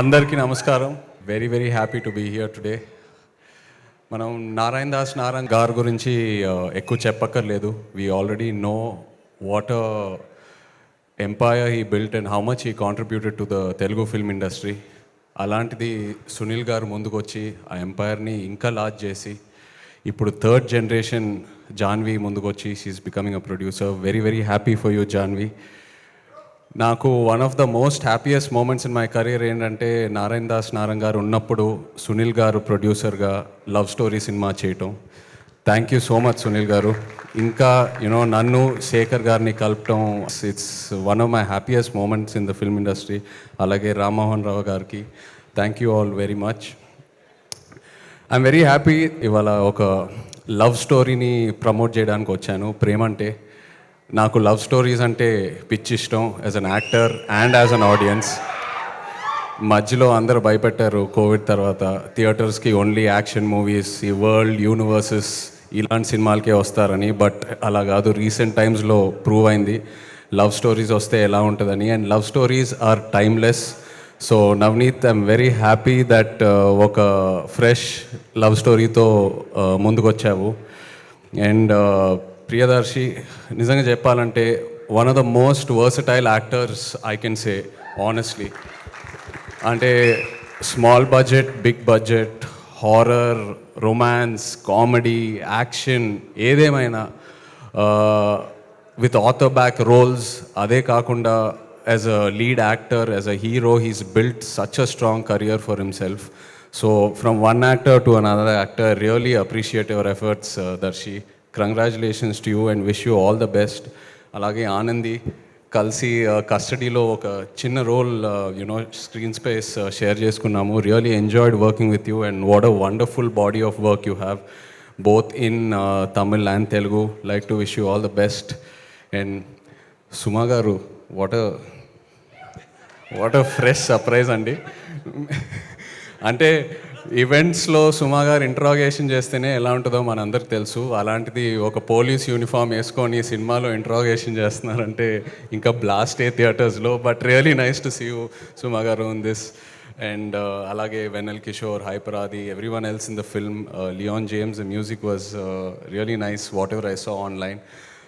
అందరికీ నమస్కారం. Very very happy to be here today మనం నారాయణ దాస్ నారాయణ్ గారి గురించి ఎక్కువ చెప్పక్కర్లేదు. We already know what empire he built and how much he contributed to the Telugu film industry అలాంటిది సునీల్ గారు ముందుకొచ్చి ఆ ఎంపైర్ని ఇంకా లార్జ్ చేసి ఇప్పుడు థర్డ్ జనరేషన్ జాన్వి ముందుకొచ్చి she's becoming a producer very very happy for you Janvi. నాకు one of the most happiest moments in my career ఏంటంటే నారాయణ దాస్ నారాయణ గారు ఉన్నప్పుడు సునీల్ గారు ప్రొడ్యూసర్గా లవ్ స్టోరీ సినిమా చేయటం. Thank you so much Sunil garu. ఇంకా యునో నన్ను శేఖర్ గారిని కలపటం it's one of my happiest moments in the film industry అలాగే రామ్మోహన్ రావు గారికి thank you all very much I'm very happy ఇవాళ ఒక లవ్ స్టోరీని ప్రమోట్ చేయడానికి వచ్చాను. ప్రేమ అంటే నాకు లవ్ స్టోరీస్ అంటే పిచ్చి ఇష్టం as an actor and as an audience మధ్యలో అందరూ భయపెట్టారు కోవిడ్ తర్వాత. థియేటర్స్కి ఓన్లీ యాక్షన్ మూవీస్ ఈ వరల్డ్ యూనివర్సెస్ ఇలాంటి సినిమాలకే వస్తారని బట్ అలా కాదు. రీసెంట్ టైమ్స్లో ప్రూవ్ అయింది. లవ్ స్టోరీస్ వస్తే ఎలా ఉంటుందని. And love stories are timeless so Navneet I'm very happy that ఒక ఫ్రెష్ లవ్ స్టోరీతో ముందుకొచ్చావు. అండ్ ప్రియదర్శి నిజంగా చెప్పాలంటే one of the most versatile actors I can say honestly అంటే small budget big budget horror romance comedy action ఏదేమైనా with other back roles అదే కాకుండా as a lead actor as a hero he's built such a strong career for himself so from one actor to another actor really appreciate your efforts Darshi congratulations to you and wish you all the best అలాగే ఆనంది కలిసి కస్టడీలో ఒక చిన్న role you know screen space share చేసుకున్నాము. Really enjoyed working with you and what a wonderful body of work you have both in Tamil and Telugu like to wish you all the best and Suma garu what what a fresh surprise అండి. అంటే ఈవెంట్స్లో సుమా గారు interrogation చేస్తేనే ఎలా ఉంటుందో మనందరికి తెలుసు. అలాంటిది ఒక పోలీస్ యూనిఫామ్ వేసుకొని సినిమాలో ఇంట్రాగేషన్ చేస్తున్నారంటే ఇంకా బ్లాస్ట్ ఏ థియేటర్స్లో but really nice to see you Suma garu in this and అలాగే Vennela Kishore Hyper Aadi everyone else in the film Leon James the music was really nice whatever I saw online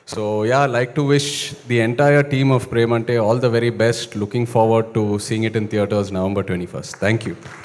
so yeah like to wish the entire team of Prem అంటే all the very best looking forward to seeing it in theatres November twenty first thank you